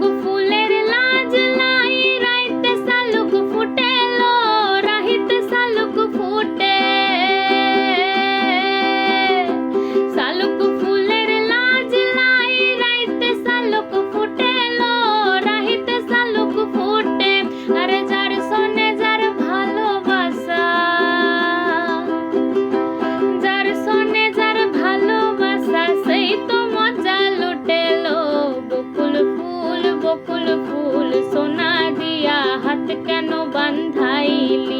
the হাত কেন বান্ধাইলি?